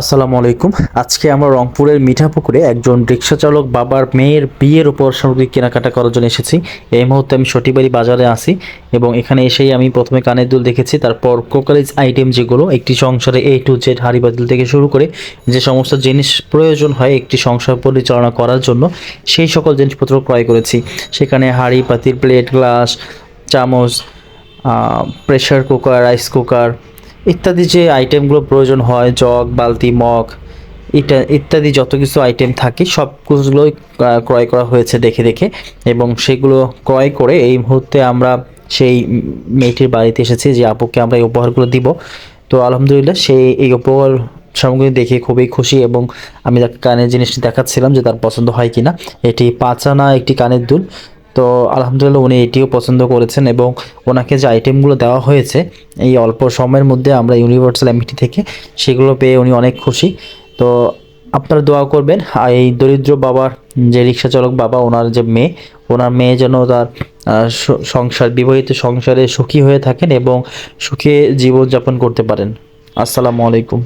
আসসালামু আলাইকুম। আজকে আমরা রংপুরের মিঠাপুকুরে একজন রিক্সা চালক বাবার মেয়ের বিয়ের উপর সামগ্রিক কেনাকাটা করার জন্য এসেছি। এই মুহূর্তে আমি সটিবাড়ি বাজারে আসি এবং এখানে এসেই আমি প্রথমে কানের দুল দেখেছি, তারপর কোকারিজ আইটেম যেগুলো, একটি সংসারে এ টু জেড হাড়ি বাতিল থেকে শুরু করে যে সমস্ত জিনিস প্রয়োজন হয় একটি সংসার পরিচালনা করার জন্য, সেই সকল জিনিসপত্র ক্রয় করেছি। সেখানে হাড়ি পাতির প্লেট, গ্লাস, চামচ প্রেশার কুকার, রাইস কুকার ইত্যাদি যে আইটেমগুলো প্রয়োজন হয়, জগ, বালতি, মগ, ইটা, ইত্যাদি যত কিছু আইটেম থাকে, সব কিছুগুলোই ক্রয় করা হয়েছে দেখে দেখে। এবং সেগুলো ক্রয় করে এই মুহূর্তে আমরা সেই মেয়েটির বাড়িতে এসেছি যে, আপুকে আমরা এই উপহারগুলো দিব। তো আলহামদুলিল্লাহ সেই এই উপহার সামগ্রী দেখে খুবই খুশি এবং আমি তাকে কানের জিনিসটি দেখাচ্ছিলাম যে তার পছন্দ হয় কিনা। এটি পাঁচানা একটি কানের দুল। তো আলহামদুলিল্লাহ উনি এটিও পছন্দ করেছেন এবং ওনাকে যে আইটেমগুলো দেওয়া হয়েছে, এই অল্প সময়ের মধ্যে আমরা ইউনিভার্সাল এমটি থেকে সেগুলো পেয়ে উনি অনেক খুশি। তো আপনারা দোয়া করবেন এই দরিদ্র বাবার যে রিক্সা চালক বাবা, ওনার যে মেয়ে, ওনার মেয়ে যেন তার সংসার, বিবাহিত সংসারে সুখী হয়ে থাকেন এবং সুখে জীবনযাপন করতে পারেন। আসসালামু আলাইকুম।